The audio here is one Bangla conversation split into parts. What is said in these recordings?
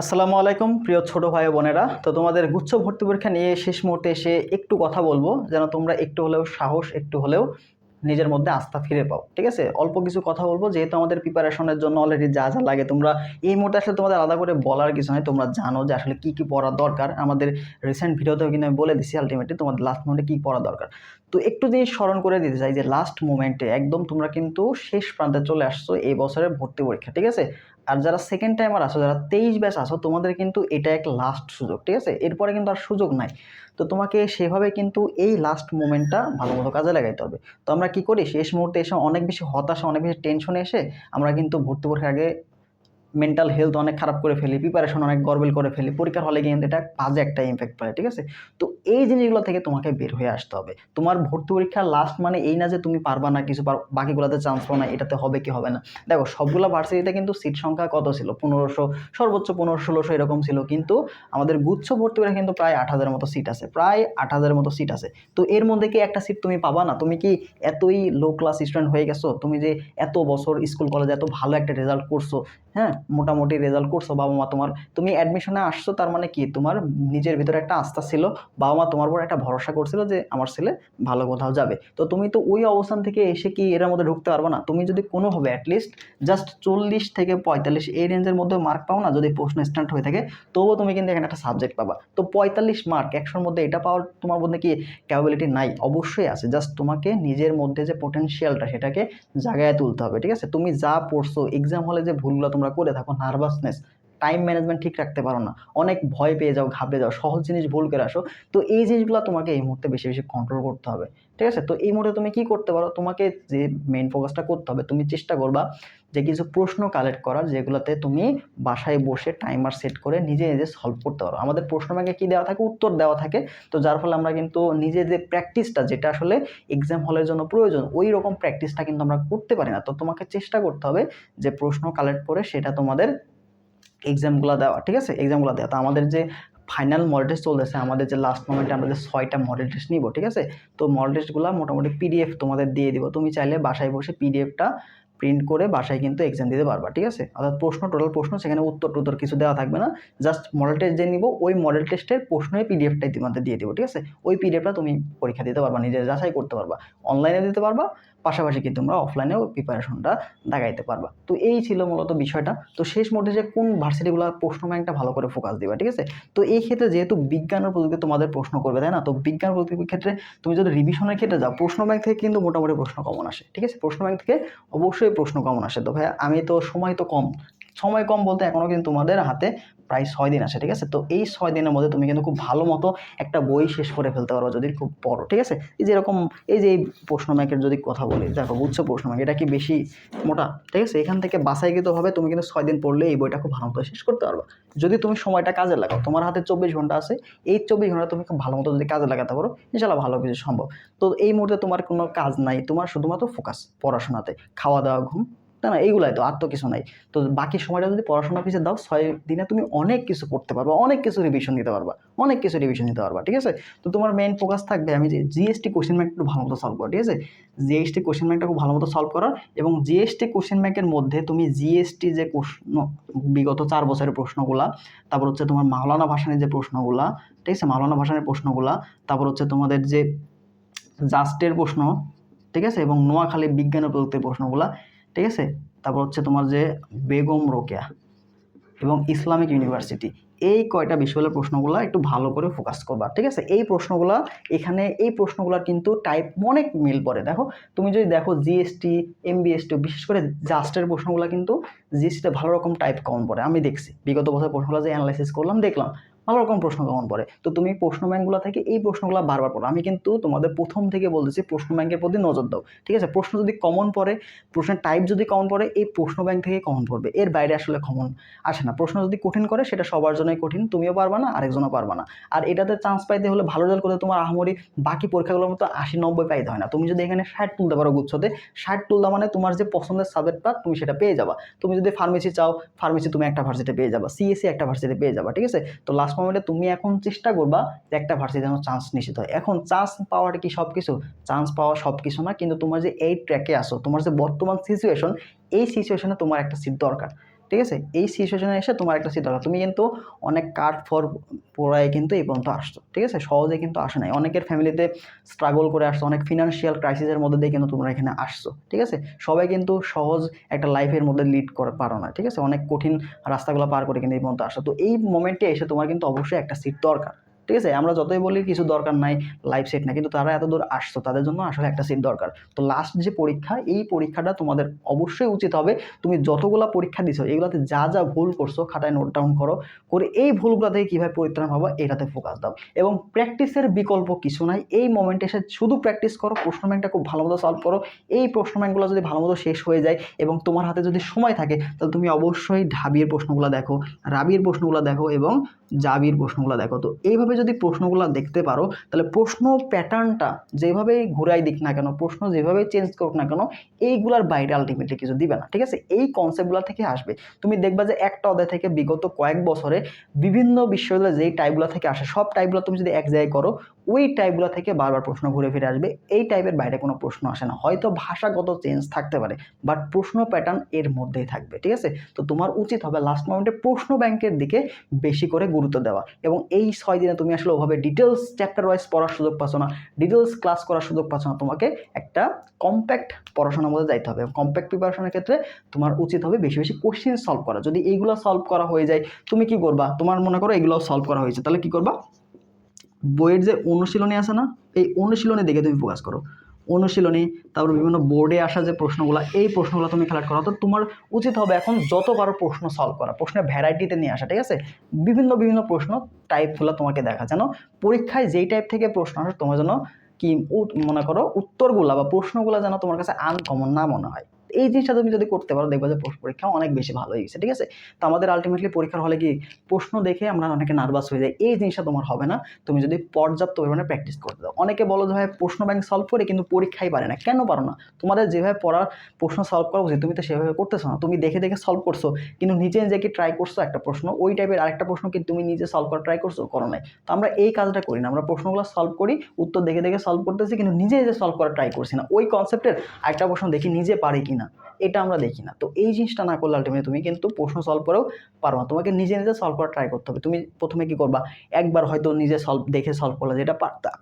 আসসালামু আলাইকুম, প্রিয় ছোট ভাই বোনেরা। তো তোমাদের গুচ্ছ ভর্তি পরীক্ষা নিয়ে শেষ মুহূর্তে এসে একটু কথা বলব, যেন তোমরা একটু হলেও সাহস, একটু হলেও নিজের মধ্যে আস্থা ফিরে পাও, ঠিক আছে? অল্প কিছু কথা বলব, যেহেতু আমাদের প্রিপারেশনের জন্য অলরেডি যা যা লাগে তোমরা এই মুহূর্তে আসলে তোমাদের আলাদা করে বলার কিছু নয় তোমরা জানো যে আসলে কী কী পড়া দরকার। আমাদের রিসেন্ট ভিডিওতেও কিন্তু আমি বলে দিছি আলটিমেটলি তোমাদের লাস্ট মোমেন্টে কী পড়া দরকার। তো একটু জিনিস স্মরণ করে দিতে চাই যে লাস্ট মোমেন্টে একদম তোমরা কিন্তু শেষ প্রান্তে চলে আসছো এই বছরের ভর্তি পরীক্ষা, ঠিক আছে? আর যারা সেকেন্ড টাইমার আসো যারা তেইশ ব্যাচ আসো তোমাদের কিন্তু এটা এক লাস্ট সুযোগ, ঠিক আছে? এরপরে কিন্তু আর সুযোগ নাই। তো তোমাকে সেভাবে কিন্তু এই লাস্ট মোমেন্টটা ভালো মতো কাজে লাগাইতে হবে। তো আমরা কী করি? শেষ মুহূর্তে এসে অনেক বেশি হতাশা, অনেক বেশি টেনশনে এসে আমরা কিন্তু ভর্তি পরীক্ষার আগে মেন্টাল হেলথ অনেক খারাপ করে ফেলি প্রিপারেশন অনেক গরবেল করে ফেলি, পরীক্ষার হলে কিন্তু এটা বাজে একটা ইম্প্যাক্ট পড়ে ঠিক আছে? তো এই জিনিসগুলো থেকে তোমাকে বের হয়ে আসতে হবে। তোমার ভর্তি পরীক্ষার লাস্ট মানে এই না যে তুমি পারবা না কিছু, পার বাকিগুলোতে চান্স পাও না, এটাতে হবে কি হবে না? দেখো, সবগুলো ভার্সিটিতে কিন্তু সিট সংখ্যা কত ছিল? পনেরোশো, সর্বোচ্চ পনেরো ষোলোশো এরকম ছিল, কিন্তু আমাদের গুচ্ছ ভর্তি পরীক্ষা কিন্তু প্রায় আট হাজারের মতো সিট আছে, প্রায় আট হাজারের মতো সিট আছে। তো এর মধ্যে কি একটা সিট তুমি পাবা না? তুমি কি এতই লো ক্লাস স্টুডেন্ট হয়ে গেছো? তুমি যে এত বছর স্কুল কলেজে এত ভালো একটা রেজাল্ট করছ? হ্যাঁ মোটামুটি রেজাল্ট করছ বাবা মা তোমার, তুমি অ্যাডমিশনে আসছো, তার মানে কি? তোমার নিজের ভিতরে একটা আস্থা ছিল বাবা মা তোমার উপর একটা ভরসা করছিল যে আমার ছেলে ভালো কোথাও যাবে। তো তুমি তো ওই অবস্থান থেকে এসে কি এর মধ্যে ঢুকতে পারব না? তুমি যদি কোনোভাবে অ্যাটলিস্ট জাস্ট চল্লিশ থেকে পঁয়তাল্লিশ এই রেঞ্জের মধ্যে মার্ক পাও না, যদি প্রশ্ন স্ট্যান্ড হয়ে থাকে, তবুও তুমি কিন্তু এখানে একটা সাবজেক্ট পাবা। তো পঁয়তাল্লিশ মার্ক একশোর মধ্যে এটা পাওয়ার তোমার মধ্যে কি ক্যাপাবিলিটি নাই? অবশ্যই আছে জাস্ট তোমাকে নিজের মধ্যে যে পোটেনশিয়ালটা সেটাকে জায়গায় তুলতে হবে, ঠিক আছে? তুমি যা পড়ছো এক্সাম হলে যে ভুলগুলো তোমরা করে থাকো নার্ভাসনেস টাইম ম্যানেজমেন্ট ঠিক রাখতে পারো না। অনেক ভয় পেয়ে যাও, ঘাবড়ে যাও, সহজ জিনিস ভুল করে আসো। তো এই জিনিসগুলো তোমাকে এই মুহূর্তে বেশি বেশি কন্ট্রোল করতে হবে। ঠিক আছে? তো এই মুহূর্তে তুমি কি করতে পারো? তোমাকে যে মেইন ফোকাসটা করতে হবে, তুমি চেষ্টা করবা যে কিছু প্রশ্ন কালেক্ট করার, যেগুলোতে তুমি বাসায় বসে টাইমার সেট করে নিজে নিজে সলভ করতে পারো। আমাদের প্রশ্ন ব্যাংকে কী দেওয়া থাকে? উত্তর দেওয়া থাকে। তো যার ফলে আমরা কিন্তু নিজে যে প্র্যাকটিসটা যেটা আসলে এক্সাম হলের জন্য প্রয়োজন, ওই রকম প্র্যাকটিসটা কিন্তু আমরা করতে পারি না। তো তোমাকে চেষ্টা করতে হবে যে প্রশ্ন কালেক্ট করে সেটা তোমাদের এক্সামগুলো দেওয়া, ঠিক আছে? এক্সামগুলো দেওয়া। তো আমাদের যে ফাইনাল মডেল টেস্ট চলতেছে, আমাদের যে লাস্ট মোমেন্টে আমরা যে ছয়টা মডেল টেস্ট নিব, ঠিক আছে? তো মডেল টেস্টগুলো মোটামুটি পিডিএফ তোমাদের দিয়ে দিব। তুমি চাইলে বাসায় বসে পিডিএফটা প্রিন্ট করে বাসায় কিন্তু এক্সাম দিতে পারবা, ঠিক আছে? অর্থাৎ প্রশ্ন টোটাল প্রশ্ন, সেখানে উত্তর টুত্তর কিছু দেওয়া থাকবে না। জাস্ট মডেল টেস্ট যে নিব, ওই মডেল টেস্টের প্রশ্নের পিডিএফটাই তোমাদের দিয়ে দেবো, ঠিক আছে? ওই পিডিএফটা তুমি পরীক্ষা দিতে পারবা, নিজে যাচাই করতে পারবা। অনলাইনে দিতে পারবা পাশাপাশি কিন্তু তোমরা অফলাইনেও প্রিপারেশনটা দেখাইতে পারবা। তো এই ছিল মূলত বিষয়টা। তো শেষ মধ্যে যে কোন ভার্সিটিগুলো প্রশ্ন ব্যাংকটা ভালো করে ফোকাস দিবা, ঠিক আছে? তো এই ক্ষেত্রে যেহেতু বিজ্ঞান ও প্রযুক্তি তোমাদের প্রশ্ন করবে, তাই না? তো বিজ্ঞান প্রযুক্তির ক্ষেত্রে তুমি যদি রিভিশনের ক্ষেত্রে যাও, প্রশ্ন ব্যাংক থেকে কিন্তু মোটামুটি প্রশ্ন কমন আসে, ঠিক আছে? প্রশ্ন ব্যাংক থেকে অবশ্যই প্রশ্ন কমন আসে। তো ভাই আমি তো সময় তো কম সময় কম বলতে এখনও কিন্তু তোমাদের হাতে প্রায় ছয় দিন আছে, ঠিক আছে? তো এই ছয় দিনের মধ্যে তুমি কিন্তু খুব ভালো মতো একটা বই শেষ করে ফেলতে পারো যদি খুব বড় ঠিক আছে? এই যেরকম এই যে এই প্রশ্ন ব্যাংকের যদি কথা বলি, দেখো বুঝছ প্রশ্ন এটা কি বেশি মোটা? ঠিক আছে? এখান থেকে বাসাইকৃতভাবে তুমি কিন্তু ছয় দিন পড়লে এই বইটা খুব ভালো মতো শেষ করতে পারবা। যদি তুমি সময়টা কাজে লাগাও, তোমার হাতে চব্বিশ ঘণ্টা আছে, এই চব্বিশ ঘণ্টা তুমি খুব ভালো মতো যদি কাজে লাগাতে পারো ইনশাল্লাহ ভালো কিছু সম্ভব। তো এই মুহূর্তে তোমার কোনো কাজ নাই, তোমার শুধুমাত্র ফোকাস পড়াশোনাতে, খাওয়া দাওয়া, ঘুম তাই না, এইগুলাই তো, আর তো কিছু নাই। তো বাকি সময়টা যদি পড়াশোনা পিছিয়ে দাও, ছয় দিনে তুমি অনেক কিছু করতে পারবা, অনেক কিছু রিভিশন দিতে পারবা, অনেক কিছু রিভিশন দিতে পারবা, ঠিক আছে? তো তোমার মেইন ফোকাস থাকবে, আমি যে জিএসটি কোশ্চেন ম্যাক একটু ভালো মতো সলভ করা ঠিক আছে? জিএসটি কোশ্চেন ম্যাকটা খুব ভালো মতো সলভ করার এবং জিএসটি কোশ্চেন ম্যাকের মধ্যে তুমি জিএসটি যে প্রশ্ন, বিগত চার বছরের প্রশ্নগুলা, তারপর হচ্ছে তোমার মাওলানা ভাসানের যে প্রশ্নগুলা, ঠিক আছে? মাওলানা ভাসানের প্রশ্নগুলা, তারপর হচ্ছে তোমাদের যে জাস্টের প্রশ্ন, ঠিক আছে? এবং নোয়াখালী বিজ্ঞান ও প্রযুক্তির প্রশ্নগুলা ঠিক আছে? তারপর হচ্ছে তোমার যে বেগম রোকেয়া এবং ইসলামিক ইউনিভার্সিটি, এই কয়টা বিশ্ববিদ্যালয়ের প্রশ্নগুলো একটু ভালো করে ফোকাস করবা, ঠিক আছে? এই প্রশ্নগুলো, এখানে এই প্রশ্নগুলোর কিন্তু টাইপ অনেক মিল পড়ে, দেখো? তুমি যদি দেখো জিএসটি এমবিএসটি বিশেষ করে জাস্টের প্রশ্নগুলো কিন্তু জিএসটিতে ভালো রকম টাইপ কম পড়ে, আমি দেখছি। বিগত বছর প্রশ্নগুলো যে অ্যানালাইসিস করলাম, দেখলাম। ভালো রকম প্রশ্ন কমন পড়ে। তো তুমি প্রশ্ন ব্যাংকগুলো থেকে এই প্রশ্নগুলো বারবার পড়ো। আমি কিন্তু তোমাদের প্রথম থেকে বলতেছি, প্রশ্ন ব্যাংকের প্রতি নজর দাও। ঠিক আছে? প্রশ্ন যদি কমন পড়ে, প্রশ্নের টাইপ যদি কমন পড়ে, এই প্রশ্ন ব্যাংক থেকে কমন পড়বে। এর বাইরে আসলে কমন আসে না। প্রশ্ন যদি কঠিন করে, সেটা সবার জন্যই কঠিন। তুমিও পারবা না, আরেকজনও পারবা না। আর এটাতে চান্স পাইতে হলে ভালো রেজাল্ট করতে তোমার আহামরি বাকি পরীক্ষাগুলোর মতো আশি নব্বই পাইতে হয় না। তুমি যদি এখানে ষাট তুলতে পারো গুচ্ছতে, ষাট তুলতে মানে তোমার যে পছন্দের সাবজেক্টটা তুমি সেটা পেয়ে যাবা। তুমি যদি ফার্মেসি চাও ফার্মেসি তুমি একটা ভার্সিটি পেয়ে যাবা। সিএসসি একটা ভার্সিটি পেয়ে যাবা। ঠিক আছে? তো লাস্ট মোমেন্টে তুমি এখন চেষ্টা করবা যে একটা ভার্সি যেন চান্স নিশ্চিত হয়। এখন চান্স পাওয়াটা কি সব কিছু চান্স পাওয়া সব কিছু না, কিন্তু তোমার যে এই ট্র্যাকে আসো তোমার যে বর্তমান সিচুয়েশন এই সিচুয়েশনে তোমার একটা সিট দরকার। ঠিক আছে? এই সিচুয়েশনে এসে তোমার একটা সিট দরকার তুমি কিন্তু অনেক কাঠ ফর পড়ায় কিন্তু এই পর্যন্ত আসছো, ঠিক আছে? সহজে কিন্তু আসে নাই। অনেকের ফ্যামিলিতে স্ট্রাগল করে আসছো, অনেক ফিনান্সিয়াল ক্রাইসিসের মধ্যে দিয়ে কিন্তু তোমরা এখানে আসছো, ঠিক আছে? সবাই কিন্তু সহজ একটা লাইফের মধ্যে লিড করে, পারো না, ঠিক আছে? অনেক কঠিন রাস্তাগুলো পার করে কিন্তু এই পর্যন্ত আসো তো এই মোমেন্টে এসে তোমার কিন্তু অবশ্যই একটা সিট দরকার। ঠিক আছে? আমরা যতই বলি কিছু দরকার নাই লাইফ সেট না কিন্তু তারা এত দূর আসছো, তাদের জন্য আসলে একটা সিট দরকার। তো লাস্ট যে পরীক্ষা, এই পরীক্ষাটা তোমাদের অবশ্যই উচিত হবে। তুমি যতগুলা পরীক্ষা দিছো, এগুলোতে যা যা ভুল করছ, খাতায় নোট ডাউন করো, করে এই ভুলগুলো থেকে কীভাবে পরিত্রাণ পাবো, এটাতে ফোকাস দাও। এবং প্র্যাকটিসের বিকল্প কিছু নাই। এই মোমেন্টে এসে শুধু প্র্যাকটিস করো, প্রশ্ন ব্যাংকটা খুব ভালো মতো সলভ করো। এই প্রশ্ন ব্যাংকগুলো যদি ভালো মতো শেষ হয়ে যায় এবং তোমার হাতে যদি সময় থাকে, তাহলে তুমি অবশ্যই ঢাবির প্রশ্নগুলো দেখো, রাবির প্রশ্নগুলো দেখো এবং জাবির প্রশ্নগুলো দেখো। তো এইভাবে যদি প্রশ্নগুলো দেখতে পারো, তাহলে প্রশ্ন প্যাটার্নটা যেভাবে ঘুরাই দিক না কেন, প্রশ্ন যেভাবে চেঞ্জ করুক না কেন, এইগুলার বাইরে আলটিমেটলি কিছু দিবে না, ঠিক আছে? এই কনসেপ্টগুলো থেকে আসবে। তুমি দেখবা যে একটা অধ্যায় থেকে বিগত কয়েক বছরে বিভিন্ন বিশ্ববিদ্যালয়ে যেই টাইপগুলো থেকে আসে, সব টাইপগুলো তুমি যদি এক জায়গায় করো, ওই টাইপগুলো থেকে বারবার প্রশ্ন ঘুরে ফিরে আসবে। এই টাইপের বাইরে কোনো প্রশ্ন আসে না। হয়তো ভাষাগত চেঞ্জ থাকতে পারে বাট প্রশ্ন প্যাটার্ন এর মধ্যেই থাকবে, ঠিক আছে? তো তোমার উচিত হবে লাস্ট মোমেন্টে প্রশ্ন ব্যাংকের দিকে বেশি করে গুরুত্ব দেওয়া, এবং এই ছয় দিনে তুমি আসলে ওভাবে ডিটেলস চ্যাপ্টার ওয়াইজ পড়ার সুযোগ পাচ্ছ না ডিটেলস ক্লাস করার সুযোগ পাচ্ছ না, তোমাকে একটা কম্প্যাক্ট পড়াশোনার মধ্যে যাইতে হবে। কম্প্যাক্ট প্রিপারেশনের ক্ষেত্রে তোমার উচিত হবে বেশি বেশি কোশ্চেন সলভ করা। যদি এইগুলো সলভ করা হয়ে যায়, তুমি কি করবা? তোমার মনে করো এগুলো সলভ করা হয়েছে, তাহলে কি করবা? বইয়ের যে অনুশীলনী আছে না, এই অনুশীলনী দেখে তুমি ফোকাস করো। অনুশীলনী, তারপর বিভিন্ন বোর্ডে আসা যে প্রশ্নগুলো, এই প্রশ্নগুলো তুমি কালেক্ট করো। তো তোমার উচিত হবে এখন যত পারো প্রশ্ন সলভ করা, প্রশ্নের ভ্যারাইটিতে নিয়ে আসা, ঠিক আছে? বিভিন্ন বিভিন্ন প্রশ্ন টাইপগুলো তোমাকে দেখা, যেন পরীক্ষায় যেই টাইপ থেকে প্রশ্ন আসে, তোমার জন্য কি মনে করো, উত্তরগুলো বা প্রশ্নগুলো যেন তোমার কাছে আনকমন না মনে হয়। এই জিনিসটা তুমি যদি করতে পারো, দেখবে যে পরীক্ষা অনেক বেশি ভালো হয়ে ঠিক আছে? তো আমাদের আলটিমেটলি পরীক্ষার হলে কি প্রশ্ন দেখে আমরা অনেকে নার্ভাস হয়ে যাই, এই জিনিসটা তোমার হবে না, তুমি যদি পর্যাপ্ত পরিমাণে প্র্যাকটিস করতে দাও। অনেকে বলো যে প্রশ্ন ব্যাংক সলভ করে কিন্তু পরীক্ষাই পারে না। কেন পারো না? তোমাদের যেভাবে পড়ার প্রশ্ন সলভ করা উচিত, তুমি তো সেভাবে করতেছো না। তুমি দেখে দেখে সলভ করছ, কিন্তু নিজে নিজে কি ট্রাই করছ একটা প্রশ্ন? ওই টাইপের আরেকটা প্রশ্ন কি তুমি নিজে সলভ করা ট্রাই করছ? করো নাই। তো আমরা এই কাজটা করি না। আমরা প্রশ্নগুলো সলভ করি, উত্তর দেখে দেখে সলভ করতেছি, কিন্তু নিজে নিজে সলভ করা ট্রাই করছি না। ওই কনসেপ্টের আরেকটা প্রশ্ন দেখি নিজে পারি কি না এটা আমরা দেখি না। তো এই জিনিসটা না করলে আলটিমেটলি তুমি কিন্তু প্রশ্ন সলভ করেও পারো না। তোমাকে নিজে নিজে সলভ করা ট্রাই করতে হবে। তুমি প্রথমে কি করবা? একবার হয়তো নিজে সলভ দেখে সলভ করলে যেটা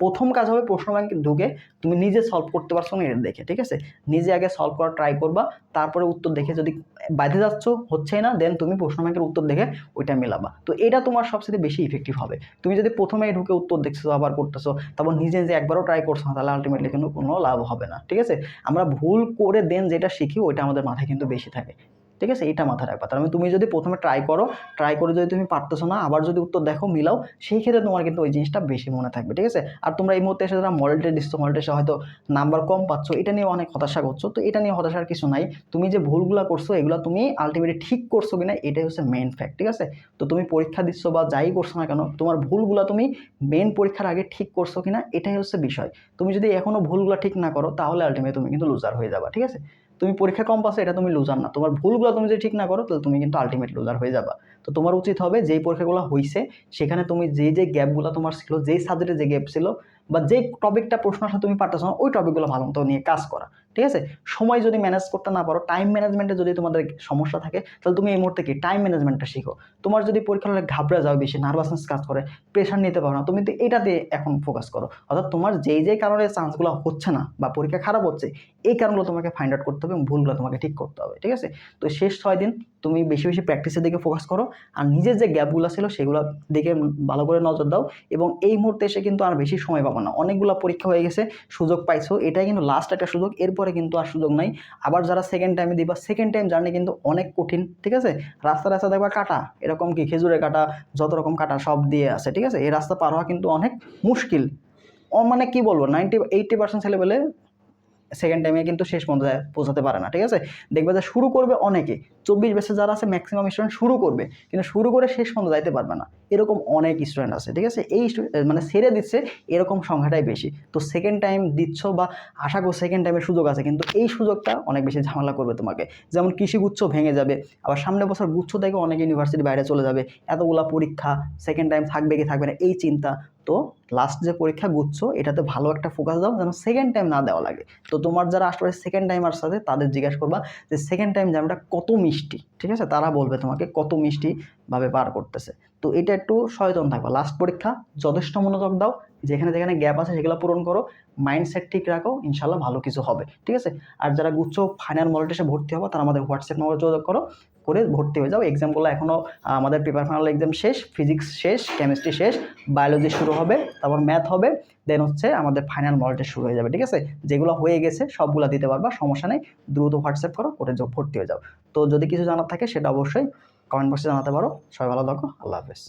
প্রথম কাজ হবে প্রশ্ন ব্যাংকে ঢুকে তুমি নিজে সলভ করতে পারছ না এটা দেখে, ঠিক আছে? নিজে আগে সলভ করা ট্রাই করবা, তারপরে উত্তর দেখে যদি বাঁধে যাচ্ছ হচ্ছে না দেন তুমি প্রশ্ন ব্যাংকের উত্তর দেখে ওইটা মেলাবা। তো এটা তোমার সবচেয়ে বেশি ইফেক্টিভ হবে। তুমি যদি প্রথমে ঢুকে উত্তর দেখছ আবার করতেছো, তারপর নিজে নিজে একবারও ট্রাই করছ না, তাহলে আলটিমেটলি কিন্তু কোনো লাভ হবে না, ঠিক আছে? আমরা ভুল করে দেন যেটা শিখি ওইটা আমাদের মাথায় কিন্তু বেশি থাকে। ঠিক আছে? এটা মাথায় রাখবা। তার মানে তুমি যদি প্রথমে ট্রাই করো ট্রাই করে যদি তুমি পারতেছো না, আবার যদি উত্তর দেখো, মিলাও, সেই ক্ষেত্রে তোমার কিন্তু ওই জিনিসটা বেশি মনে থাকবে। ঠিক আছে? আর তোমরা এই মুহূর্তে এসে যারা মডেল টেস্ট দিচ্ছ মডেল টেস্টে হয়তো নাম্বার কম পাচ্ছ, এটা নিয়ে অনেক হতাশা করছ। তো এটা নিয়ে হতাশার কিছু নাই। তুমি যে ভুলগুলো করছ, এগুলো তুমি আলটিমেটলি ঠিক করছ কিনা, এটাই হচ্ছে মেন ফ্যাক্ট ঠিক আছে? তো তুমি পরীক্ষা দিচ্ছ বা যাই করছ না কেন, তোমার ভুলগুলো তুমি মেন পরীক্ষার আগে ঠিক করছ কিনা, এটাই হচ্ছে বিষয়। তুমি যদি এখনও ভুলগুলো ঠিক না করো, তাহলে আলটিমেটলি তুমি কিন্তু লুজার হয়ে যাবা। ঠিক আছে? তুমি পরীক্ষা কম পাসে, এটা তুমি লুজার না। তোমার ভুলগুলো তুমি যদি ঠিক না করো, তাহলে তুমি কিন্তু আলটিমেট লুজার হয়ে যাবা। তো তোমার উচিত হবে যেই পরীক্ষাগুলো হয়েছে সেখানে তুমি যে যে গ্যাপগুলো তোমার ছিল, যেই সাবজেক্টে যে গ্যাপ ছিল, বা যে টপিকটা প্রশ্ন আসলে তুমি পারতেছো না, ওই টপিকগুলো ভালো মতো নিয়ে কাজ করা। ঠিক আছে? সময় যদি ম্যানেজ করতে না পারো টাইম ম্যানেজমেন্টে যদি তোমাদের সমস্যা থাকে, তাহলে তুমি এই মুহূর্তে কি? টাইম ম্যানেজমেন্টটা শিখো। তোমার যদি পরীক্ষা হলে ঘাবড়া যাও বেশি নার্ভাসনেস কাজ করে প্রেশার নিতে পারো না, তুমি তো এটাতে এখন ফোকাস করো। অর্থাৎ তোমার যেই যেই কারণে চান্সগুলো হচ্ছে না বা পরীক্ষা খারাপ হচ্ছে, এই কারণগুলো তোমাকে ফাইন্ড আউট করতে হবে এবং ভুলগুলো তোমাকে ঠিক করতে হবে, ঠিক আছে? তো শেষ ছয় দিন তুমি বেশি বেশি প্র্যাকটিসের দিকে ফোকাস করো আর নিজের যে গ্যাপগুলো ছিল সেগুলো দিকে ভালো করে নজর দাও এবং এই মুহূর্তে এসে কিন্তু আর বেশি সময় পাবো না। অনেকগুলো পরীক্ষা হয়ে গেছে, সুযোগ পাইছো, এটাই কিন্তু লাস্ট একটা সুযোগ। এরপরে কিন্তু আর সুযোগ নাই। আবার যারা সেকেন্ড টাইমে দিবা সেকেন্ড টাইম জার্নি কিন্তু অনেক কঠিন, ঠিক আছে? রাস্তা রাস্তা দেখবা কাটা, এরকম কি খেজুরের কাটা, যত রকম কাটা সব দিয়ে আছে, ঠিক আছে? এই রাস্তা পার হওয়া কিন্তু অনেক মুশকিল। ও মানে কি বলব নাইনটি এইটি পার্সেন্ট ছেলেবেলে সেকেন্ড টাইমে কিন্তু শেষ পর্যন্ত পৌঁছাতে পারে না, ঠিক আছে? দেখবে যে শুরু করবে অনেকে, চব্বিশ বছর যারা আছে ম্যাক্সিমাম স্টুডেন্ট শুরু করবে, কিন্তু শুরু করে শেষ পর্যন্ত যাইতে পারবে না। এরকম অনেক স্টুডেন্ট আছে, ঠিক আছে? এই মানে ছেড়ে দিচ্ছে, এরকম সংখ্যাটাই বেশি। তো সেকেন্ড টাইম দিচ্ছ বা আশা করো সেকেন্ড টাইমের সুযোগ আছে, কিন্তু এই সুযোগটা অনেক বেশি ঝামেলা করবে তোমাকে। যেমন কৃষি গুচ্ছ ভেঙে যাবে, আবার সামনে বছর গুচ্ছ থেকে অনেক ইউনিভার্সিটি বাইরে চলে যাবে, এতগুলা পরীক্ষা সেকেন্ড টাইম থাকবে কি থাকবে না, এই চিন্তা তো লাস্ট যে পরীক্ষা গুচ্ছ, এটাতে ভালো একটা ফোকাস দাও, যেন সেকেন্ড টাইম না দেওয়া লাগে। তো তোমার যারা আশেপাশে সেকেন্ড টাইমার সাথে তাদের জিজ্ঞাসা করবা যে সেকেন্ড টাইম জ্যামটা কত মিষ্টি, ঠিক আছে? তারা বলবে তোমাকে কত মিষ্টিভাবে পার করতেছে। তো এটা একটু সচেতন থাকবা। লাস্ট পরীক্ষা, যথেষ্ট মনোযোগ দাও যেখানে যেখানে গ্যাপ আছে সেগুলো পূরণ করো মাইন্ডসেট ঠিক রাখো ইনশাল্লাহ ভালো কিছু হবে, ঠিক আছে? আর যারা গুচ্ছ ফাইনাল মডেলটেসে ভর্তি হব, তারা আমাদের হোয়াটসঅ্যাপ নম্বরে যোগাযোগ করো, করে ভর্তি হয়ে যাও। এক্সামগুলো এখনও আমাদের পেপার ফাইনাল এক্সাম শেষ ফিজিক্স শেষ কেমিস্ট্রি শেষ বায়োলজি শুরু হবে, তারপর ম্যাথ হবে দেন হচ্ছে আমাদের ফাইনাল মডেলটেস্ট শুরু হয়ে যাবে, ঠিক আছে? যেগুলো হয়ে গেছে, সবগুলো দিতে পারবা, সমস্যা নেই, দ্রুত হোয়াটসঅ্যাপ করো, করে ভর্তি হয়ে যাও। তো যদি কিছু জানার থাকে, সেটা অবশ্যই কমেন্ট বক্সে জানাতে পারো। সবাই ভালো থাকো, আল্লাহ হাফেজ।